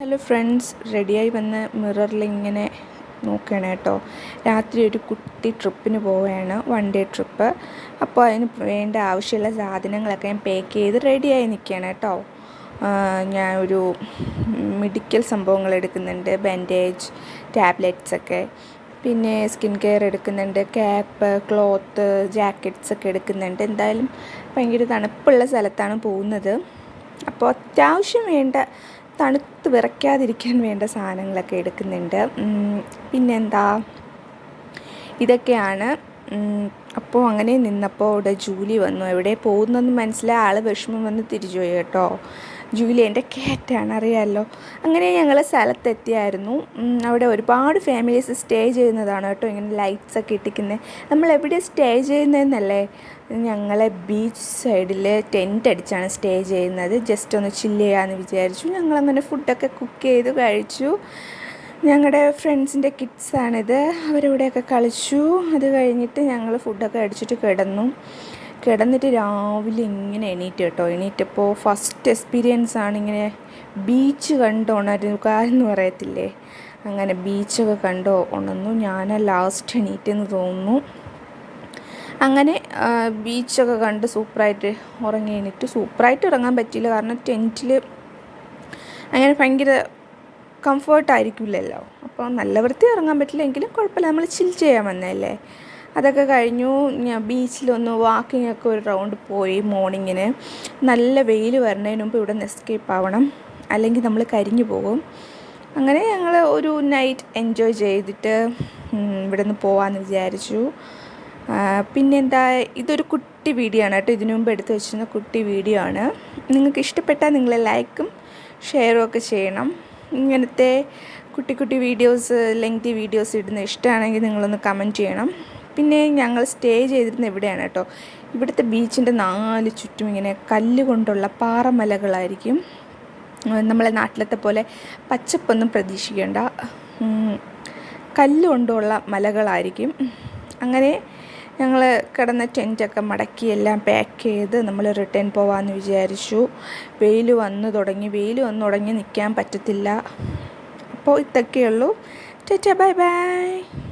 Hello friends റെഡിയായി വന്ന് മിററിൽ ഇങ്ങനെ നോക്കുകയാണ് കേട്ടോ. രാത്രി ഒരു കുട്ടി ട്രിപ്പിന് പോവുകയാണ് വൺ ഡേ ട്രിപ്പ് അപ്പോൾ അതിന് വേണ്ട ആവശ്യമുള്ള സാധനങ്ങളൊക്കെ ഞാൻ പാക്ക് ചെയ്ത് റെഡിയായി നിൽക്കുകയാണ് കേട്ടോ. ഞാൻ ഒരു മെഡിക്കൽ സംഭവങ്ങൾ എടുക്കുന്നുണ്ട് ബാൻഡേജ് ടാബ്ലറ്റ്സ് ഒക്കെ. പിന്നെ സ്കിൻ കെയർ എടുക്കുന്നുണ്ട് ക്യാപ്പ് ക്ലോത്ത് ജാക്കറ്റ്സ് ഒക്കെ എടുക്കുന്നുണ്ട്. എന്തായാലും ഭയങ്കര തണുപ്പുള്ള സ്ഥലത്താണ് പോകുന്നത്. അപ്പോൾ അത്യാവശ്യം വേണ്ട തണുത്ത് വിറയ്ക്കാതിരിക്കാൻ വേണ്ട സാധനങ്ങളൊക്കെ എടുക്കുന്നുണ്ട്. പിന്നെന്താ? ഇതൊക്കെയാണ്. അപ്പോൾ അങ്ങനെ നിന്നപ്പോൾ ഇവിടെ ജൂലി വന്നു. എവിടെ പോകുന്നെന്ന് മനസ്സിലായ. ആൾ വിഷമം വന്ന് തിരിച്ചു പോയി കേട്ടോ. ജൂലി കേറ്റാണ് കാറ്റാണ് അറിയാമല്ലോ അങ്ങനെ ഞങ്ങൾ സ്ഥലത്തെത്തിയായിരുന്നു. അവിടെ ഒരുപാട് ഫാമിലീസ് സ്റ്റേ ചെയ്യുന്നതാണ് കേട്ടോ ഇങ്ങനെ ലൈറ്റ്സ് ഒക്കെ ഇട്ടിക്കുന്നത് നമ്മൾ എവിടെ സ്റ്റേ ചെയ്യുന്നതെന്നല്ലേ? ഞങ്ങളെ ബീച്ച് സൈഡിൽ ടെന്റ് അടിച്ചാണ് സ്റ്റേ ചെയ്യുന്നത്. ജസ്റ്റ് ഒന്ന് ചില്ല് ചെയ്യാമെന്ന് വിചാരിച്ചു. ഞങ്ങളങ്ങനെ ഫുഡൊക്കെ കുക്ക് ചെയ്ത് കഴിച്ചു. ഞങ്ങളുടെ ഫ്രണ്ട്സിന്റെ കിഡ്സാണിത് അവരിവിടെയൊക്കെ കളിച്ചു. അത് കഴിഞ്ഞിട്ട് ഞങ്ങൾ ഫുഡൊക്കെ അടിച്ചിട്ട് കിടന്നു. കിടന്നിട്ട് രാവിലെ ഇങ്ങനെ എണീറ്റ് കേട്ടോ. എണീറ്റപ്പോൾ ഫസ്റ്റ് എക്സ്പീരിയൻസ് ആണ് ഇങ്ങനെ ബീച്ച് കണ്ട് ഉണരുക എന്ന് പറയത്തില്ലേ? അങ്ങനെ ബീച്ചൊക്കെ കണ്ടോ ഉണർന്നു. ഞാൻ ലാസ്റ്റ് എണീറ്റെന്ന് തോന്നുന്നു. അങ്ങനെ ബീച്ചൊക്കെ കണ്ട് സൂപ്പറായിട്ട് ഉറങ്ങി എണീറ്റ്. സൂപ്പറായിട്ട് ഉറങ്ങാൻ പറ്റിയില്ല. കാരണം ടെന്റിൽ അങ്ങനെ ഭയങ്കര കംഫർട്ടായിരിക്കില്ലല്ലോ അപ്പോൾ നല്ല വൃത്തി ഇറങ്ങാൻ പറ്റില്ല എങ്കിലും കുഴപ്പമില്ല. നമ്മൾ ചിൽ ചെയ്യാൻ വന്നതല്ലേ? അതൊക്കെ കഴിഞ്ഞു. ഞാൻ ബീച്ചിലൊന്ന് വാക്കിംഗ് ഒക്കെ ഒരു റൗണ്ട് പോയി മോർണിങ്ങിന്. നല്ല വെയിൽ വരുന്നതിന് മുമ്പ് ഇവിടെ നിന്ന് എസ്കേപ്പ് ആവണം. അല്ലെങ്കിൽ നമ്മൾ കരിഞ്ഞു പോകും. അങ്ങനെ ഞങ്ങൾ ഒരു നൈറ്റ് എൻജോയ് ചെയ്തിട്ട് ഇവിടെ നിന്ന് പോകാമെന്ന് വിചാരിച്ചു. പിന്നെന്താ ഇതൊരു കുട്ടി വീഡിയോ ആണ് കേട്ടോ. ഇതിനു മുമ്പ് എടുത്ത് വെച്ചിരുന്ന കുട്ടി വീഡിയോ ആണ്. നിങ്ങൾക്ക് ഇഷ്ടപ്പെട്ടാൽ നിങ്ങൾ ലൈക്കും ഷെയറും ഒക്കെ ചെയ്യണം. ഇങ്ങനത്തെ കുട്ടി കുട്ടി വീഡിയോസ് ലെങ്തി വീഡിയോസ് ഇടുന്ന ഇഷ്ടമാണെങ്കിൽ നിങ്ങളൊന്ന് കമന്റ് ചെയ്യണം. പിന്നെ ഞങ്ങൾ സ്റ്റേ ചെയ്തിരുന്ന ഇവിടെയാണ് കേട്ടോ. ഇവിടുത്തെ ബീച്ചിന്റെ നാല് ചുറ്റും ഇങ്ങനെ കല്ല് കൊണ്ടുള്ള പാറമലകളായിരിക്കും നമ്മളെ നാട്ടിലത്തെ പോലെ പച്ചപ്പൊന്നും പ്രതീക്ഷിക്കേണ്ട. കല്ലുകൊണ്ടുള്ള കല്ല് കൊണ്ടുള്ള മലകളായിരിക്കും. അങ്ങനെ ഞങ്ങൾ കിടന്ന ടെന്റൊക്കെ മടക്കി എല്ലാം പാക്ക് ചെയ്ത് നമ്മൾ റിട്ടേൺ പോവാമെന്ന് വിചാരിച്ചു. വെയിൽ വന്നു തുടങ്ങി. വെയിൽ വന്നു തുടങ്ങി നിൽക്കാൻ പറ്റത്തില്ല. അപ്പോൾ ഇതൊക്കെയുള്ളൂ ചേച്ചാ ബൈ ബൈ.